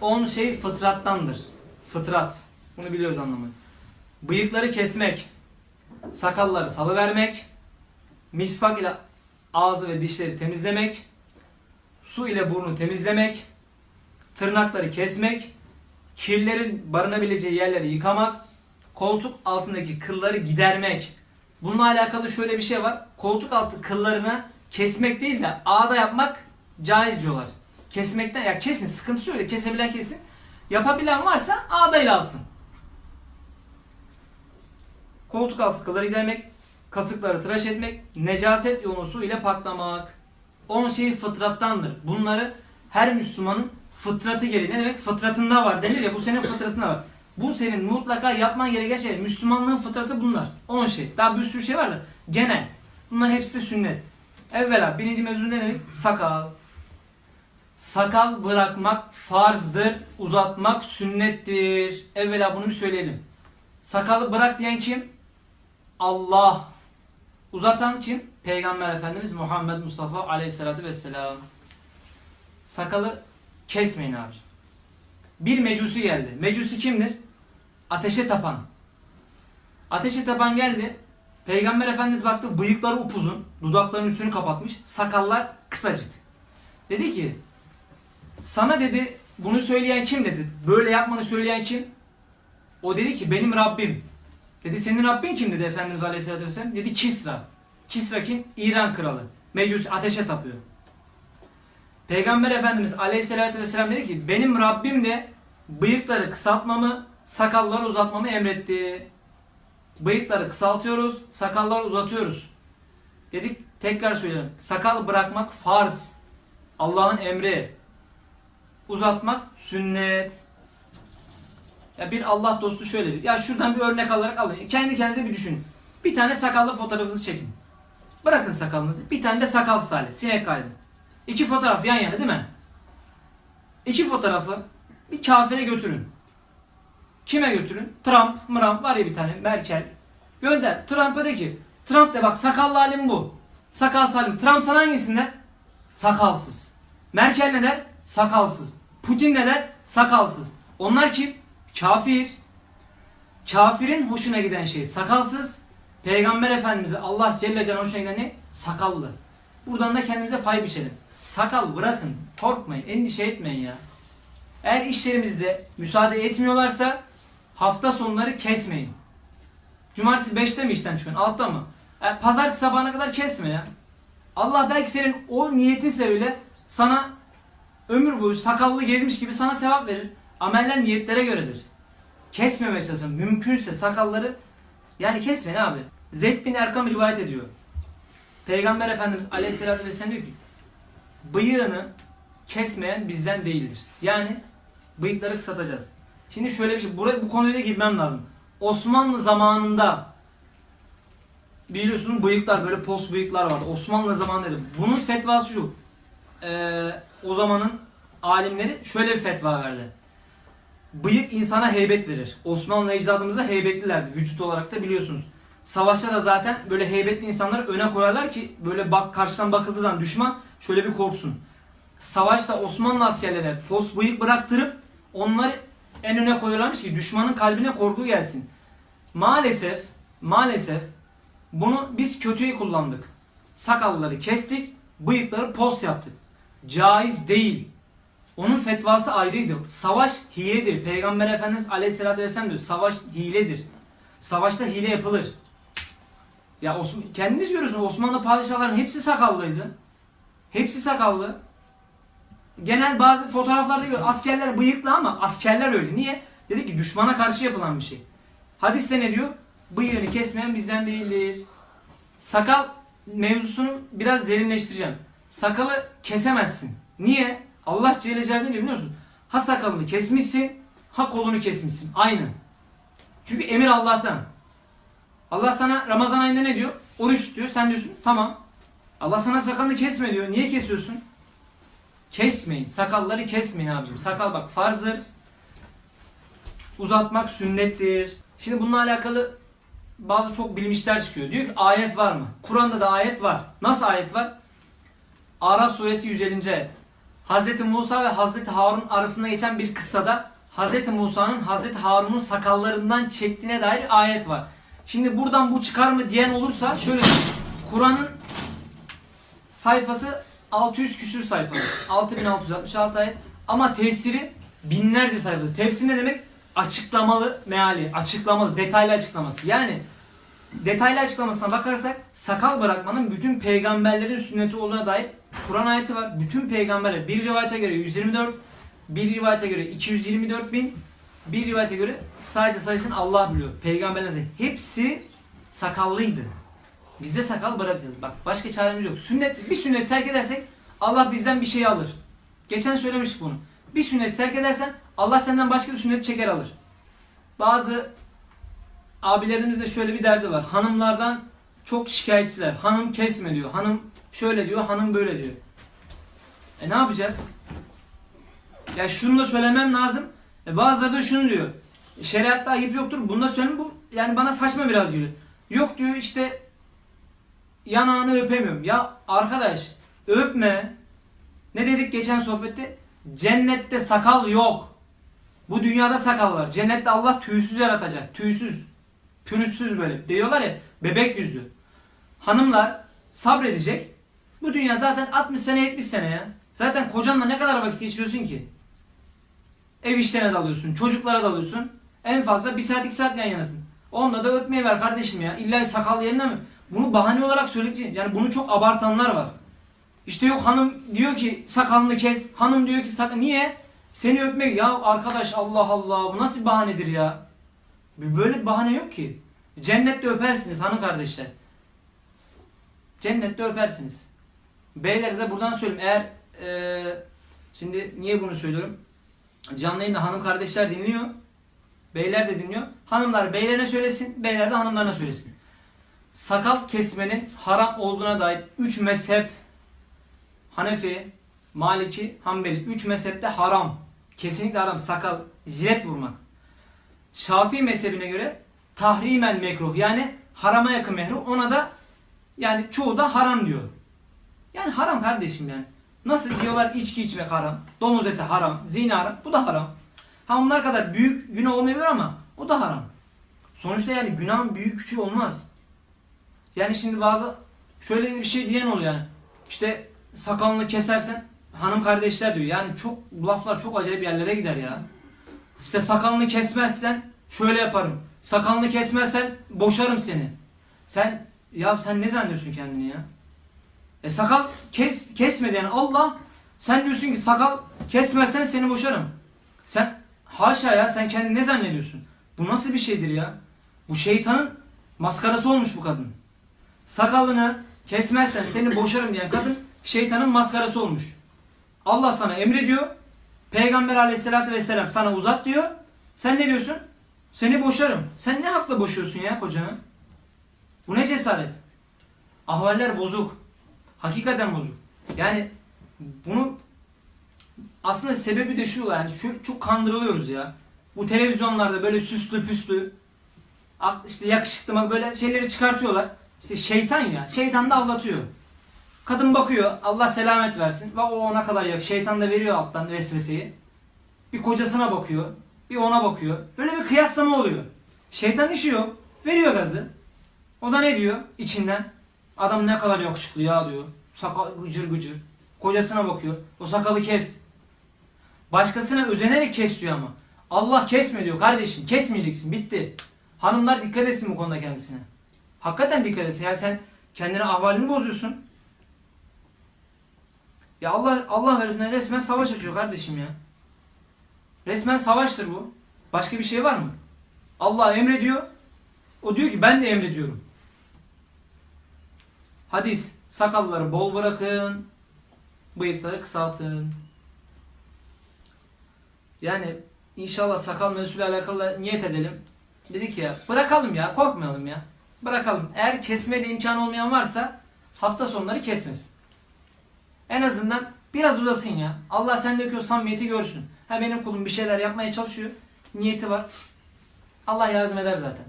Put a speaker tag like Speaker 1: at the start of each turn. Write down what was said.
Speaker 1: On şey fıtrattandır. Fıtrat. Bunu biliyoruz anlamını. Bıyıkları kesmek, sakalları salıvermek, misvak ile ağzı ve dişleri temizlemek, su ile burnu temizlemek, tırnakları kesmek, kirlerin barınabileceği yerleri yıkamak, koltuk altındaki kılları gidermek. Bununla alakalı şöyle bir şey var. Koltuk altı kıllarını kesmek değil de ağda yapmak caiz diyorlar. Kesmekten ya kesin sıkıntısı öyle kesebilen kesin. Yapabilen varsa ağdayla alsın. Koltuk altı kılları gidermek, kasıkları tıraş etmek, necaset yolunu su ile paklamak. On şey fıtrattandır. Bunları her Müslümanın fıtratı gereği. Ne demek? Fıtratında var denir ya bu senin fıtratında var. Bu senin mutlaka yapman gereken şey. Müslümanlığın fıtratı bunlar. 10 şey. Daha bir sürü şey var da genel. Bunların hepsi de sünnet. Evvela birinci mevzu ne demek? Sakal. Sakal bırakmak farzdır. Uzatmak sünnettir. Evvela bunu bir söyleyelim. Sakalı bırak diyen kim? Allah. Uzatan kim? Peygamber Efendimiz Muhammed Mustafa Aleyhisselatü Vesselam. Sakalı kesmeyin abi. Bir mecusi geldi. Mecusi kimdir? Ateşe tapan. Ateşe tapan geldi. Peygamber Efendimiz baktı bıyıkları upuzun. Dudaklarının üstünü kapatmış. Sakallar kısacık. Dedi ki sana dedi bunu söyleyen kim dedi. Böyle yapmanı söyleyen kim? O dedi ki benim Rabbim. Dedi senin Rabbin kim dedi Efendimiz Aleyhisselatü Vesselam. Dedi Kisra. Kisra kim? İran kralı. Mecusi ateşe tapıyor. Peygamber Efendimiz Aleyhisselatü Vesselam dedi ki benim Rabbim de bıyıkları kısaltmamı, sakalları uzatmamı emretti. Bıyıkları kısaltıyoruz, sakalları uzatıyoruz. Dedik tekrar söylüyorum. Sakal bırakmak farz. Allah'ın emri. Uzatmak sünnet. Ya bir Allah dostu şöyle dedi. Ya şuradan bir örnek alarak alın. Kendi kendinize bir düşünün. Bir tane sakallı fotoğrafınızı çekin. Bırakın sakalınızı. Bir tane de sakalsız hali. Sinek kaydı. İki fotoğraf yan yana değil mi? İki fotoğrafı bir kafire götürün. Kime götürün? Trump, Mram var ya bir tane Merkel. Gönder. Trump'a de ki Trump de bak sakallı halim bu. Sakalsız halim. Trump sana hangisinde? Sakalsız. Merkel ne der? Sakalsız. Putin ne der? Sakalsız. Onlar kim? Kafir. Kafirin hoşuna giden şey sakalsız. Peygamber Efendimiz'e Allah Celle Celaluhu hoşuna giden ne? Sakallı. Buradan da kendimize pay biçelim. Sakal bırakın. Korkmayın. Endişe etmeyin ya. Eğer işlerimizde müsaade etmiyorlarsa hafta sonları kesmeyin. Cumartesi 5'te mi işten çıkıyorsun? Altta mı? E, pazartesi sabahına kadar kesme ya. Allah belki senin o niyetin sebebiyle sana ömür boyu sakallı gezmiş gibi sana sevap verir. Ameller niyetlere göredir. Kesmemeye çalışın. Mümkünse sakalları yani kesmeyin abi. Zeyd bin Erkam rivayet ediyor. Peygamber Efendimiz Aleyhisselatü Vesselam diyor ki bıyığını kesmeyen bizden değildir. Yani bıyıkları kısaltacağız. Şimdi şöyle bir şey, buraya, bu konuya da girmem lazım. Osmanlı zamanında biliyorsunuz bıyıklar böyle post bıyıklar vardı. Osmanlı zamanında bunun fetvası şu. Ee, o zamanın alimleri şöyle bir fetva verdi. Bıyık insana heybet verir. Osmanlı ecdadımızda heybetlilerdi. Vücut olarak da biliyorsunuz. Savaşta da zaten böyle heybetli insanları öne koyarlar ki böyle bak karşıdan bakıldığı zaman düşman şöyle bir korksun. Savaşta Osmanlı askerlerine post bıyık bıraktırıp onları en öne koyuyorlarmış ki düşmanın kalbine korku gelsin. Maalesef, maalesef bunu biz kötüye kullandık. Sakalları kestik, bıyıkları post yaptık. Caiz değil. Onun fetvası ayrıydı. Savaş hiledir. Peygamber Efendimiz Aleyhisselatü Vesselam diyor. Savaş hiledir. Savaşta hile yapılır. Ya kendiniz görüyorsunuz Osmanlı padişahlarının hepsi sakallıydı. Hepsi sakallı. Genel bazı fotoğraflarda görüyoruz. Askerler bıyıklı ama askerler öyle. Niye? Dedi ki düşmana karşı yapılan bir şey. Hadiste ne diyor? Bıyığını kesmeyen bizden değildir. Sakal mevzusunu biraz derinleştireceğim. Sakalı kesemezsin. Niye? Allah Celle Celaluhu diyor biliyor musun? Ha sakalını kesmişsin, ha kolunu kesmişsin. Aynı. Çünkü emir Allah'tan. Allah sana Ramazan ayında ne diyor? Oruç tutuyor. Sen diyorsun tamam. Allah sana sakalını kesme diyor. Niye kesiyorsun? Kesmeyin. Sakalları kesmeyin abicim. Sakal bak farzdır. Uzatmak sünnettir. Şimdi bununla alakalı bazı çok bilim çıkıyor. Diyor ki ayet var mı? Kur'an'da da ayet var. Nasıl ayet var? Araf suresi 150. ayet. Hazreti Musa ve Hazreti Harun arasında geçen bir kıssada Hazreti Musa'nın Hazreti Harun'un sakallarından çektiğine dair ayet var. Şimdi buradan bu çıkar mı diyen olursa şöyle. Kur'an'ın sayfası 600 küsür sayfa. 6666 ayet. Ama tefsiri binlerce sayfa. Tefsir ne demek? Açıklamalı meali, açıklamalı, detaylı açıklaması. Yani detaylı açıklamasına bakarsak sakal bırakmanın bütün peygamberlerin sünneti olduğuna dair Kur'an ayeti var. Bütün peygamberler bir rivayete göre 124, bir rivayete göre 224 bin, bir rivayete göre sadece sayısını Allah biliyor. Peygamberler hepsi sakallıydı. Biz de sakal bırakacağız. Bak başka çaremiz yok. Sünnet bir sünnet terk edersek Allah bizden bir şey alır. Geçen söylemiştik bunu. Bir sünnet terk edersen Allah senden başka bir sünnet çeker alır. Bazı abilerimizde şöyle bir derdi var. Hanımlardan çok şikayetçiler. Hanım kesme diyor. Hanım şöyle diyor, hanım böyle diyor. E ne yapacağız? Ya şunu da söylemem lazım. E bazıları da şunu diyor. Şeriatta ayıp yoktur. Bunu da söyleyeyim bu yani bana saçma biraz geliyor. Yok diyor işte yanağını öpemiyorum. Ya arkadaş öpme. Ne dedik geçen sohbette? Cennette sakal yok. Bu dünyada sakal var. Cennette Allah tüysüz yaratacak. Tüysüz. Pürüzsüz böyle. Diyorlar ya bebek yüzlü. Hanımlar sabredecek. Bu dünya zaten 60 sene 70 sene ya. Zaten kocanla ne kadar vakit geçiriyorsun ki? Ev işlerine dalıyorsun, çocuklara dalıyorsun. En fazla bir saat iki saat yan yanasın. Onunla da öpmeyi ver kardeşim ya. İlla sakal yerine mi? Bunu bahane olarak söyleyeceğim. Yani bunu çok abartanlar var. İşte yok hanım diyor ki sakalını kes. Hanım diyor ki sakal. Niye? Seni öpmek. Ya arkadaş Allah Allah bu nasıl bahanedir ya? Böyle bir bahane yok ki. Cennette öpersiniz hanım kardeşler. Cennette öpersiniz. Beyler de buradan söyleyeyim. Eğer eee, şimdi niye bunu söylüyorum? Canlı yayında hanım kardeşler dinliyor. Beyler de dinliyor. Hanımlar beylerine söylesin. Beyler de hanımlarına söylesin. Sakal kesmenin haram olduğuna dair 3 mezhep Hanefi, Maliki, Hanbeli 3 mezhepte haram. Kesinlikle haram. Sakal, jilet vurmak. Şafii mezhebine göre tahrimen mekruh yani harama yakın mekruh. Ona da yani çoğu da haram diyor. Yani haram kardeşim yani. Nasıl diyorlar içki içmek haram, domuz eti haram, zina haram. Bu da haram. Ha onlar kadar büyük günah olmayabilir ama o da haram. Sonuçta yani günahın büyük küçüğü olmaz. Yani şimdi bazı şöyle bir şey diyen oluyor yani. İşte sakalını kesersen hanım kardeşler diyor. Yani çok bu laflar çok acayip yerlere gider ya. İşte sakalını kesmezsen şöyle yaparım. Sakalını kesmezsen boşarım seni. Sen ya sen ne zannediyorsun kendini ya? E sakal kes kesmedi yani Allah sen diyorsun ki sakal kesmezsen seni boşarım. Sen haşa ya sen kendini ne zannediyorsun? Bu nasıl bir şeydir ya? Bu şeytanın maskarası olmuş bu kadın. Sakalını kesmezsen seni boşarım diyen kadın şeytanın maskarası olmuş. Allah sana emrediyor. Peygamber aleyhissalatü vesselam sana uzat diyor. Sen ne diyorsun? Seni boşarım. Sen ne hakla boşuyorsun ya kocanı? Bu ne cesaret? Ahvaller bozuk. Hakikaten bozuk. Yani bunu aslında sebebi de şu yani şu, çok kandırılıyoruz ya. Bu televizyonlarda böyle süslü püslü işte yakışıklı böyle şeyleri çıkartıyorlar. İşte şeytan ya. Şeytan da aldatıyor. Kadın bakıyor. Allah selamet versin. Ve o ona kadar yak. Şeytan da veriyor alttan vesveseyi. Bir kocasına bakıyor. Bir ona bakıyor. Böyle bir kıyaslama oluyor. Şeytan işi yok. Veriyor gazı. O da ne diyor içinden? Adam ne kadar yakışıklı ya diyor. Sakal gıcır gıcır. Kocasına bakıyor. O sakalı kes. Başkasına özenerek kes diyor ama. Allah kesme diyor kardeşim. Kesmeyeceksin. Bitti. Hanımlar dikkat etsin bu konuda kendisine. Hakikaten dikkat etsin. Yani sen kendine ahvalini bozuyorsun. Ya Allah Allah verisine resmen savaş açıyor kardeşim ya. Resmen savaştır bu. Başka bir şey var mı? Allah emrediyor. O diyor ki ben de emrediyorum. Hadis. Sakalları bol bırakın. Bıyıkları kısaltın. Yani inşallah sakal mevzusuyla alakalı niyet edelim. Dedik ya bırakalım ya korkmayalım ya. Bırakalım. Eğer kesmede imkan olmayan varsa hafta sonları kesmesin. En azından biraz uzasın ya. Allah sendeki o samimiyeti görsün. Ha benim kulum bir şeyler yapmaya çalışıyor. Niyeti var. Allah yardım eder zaten.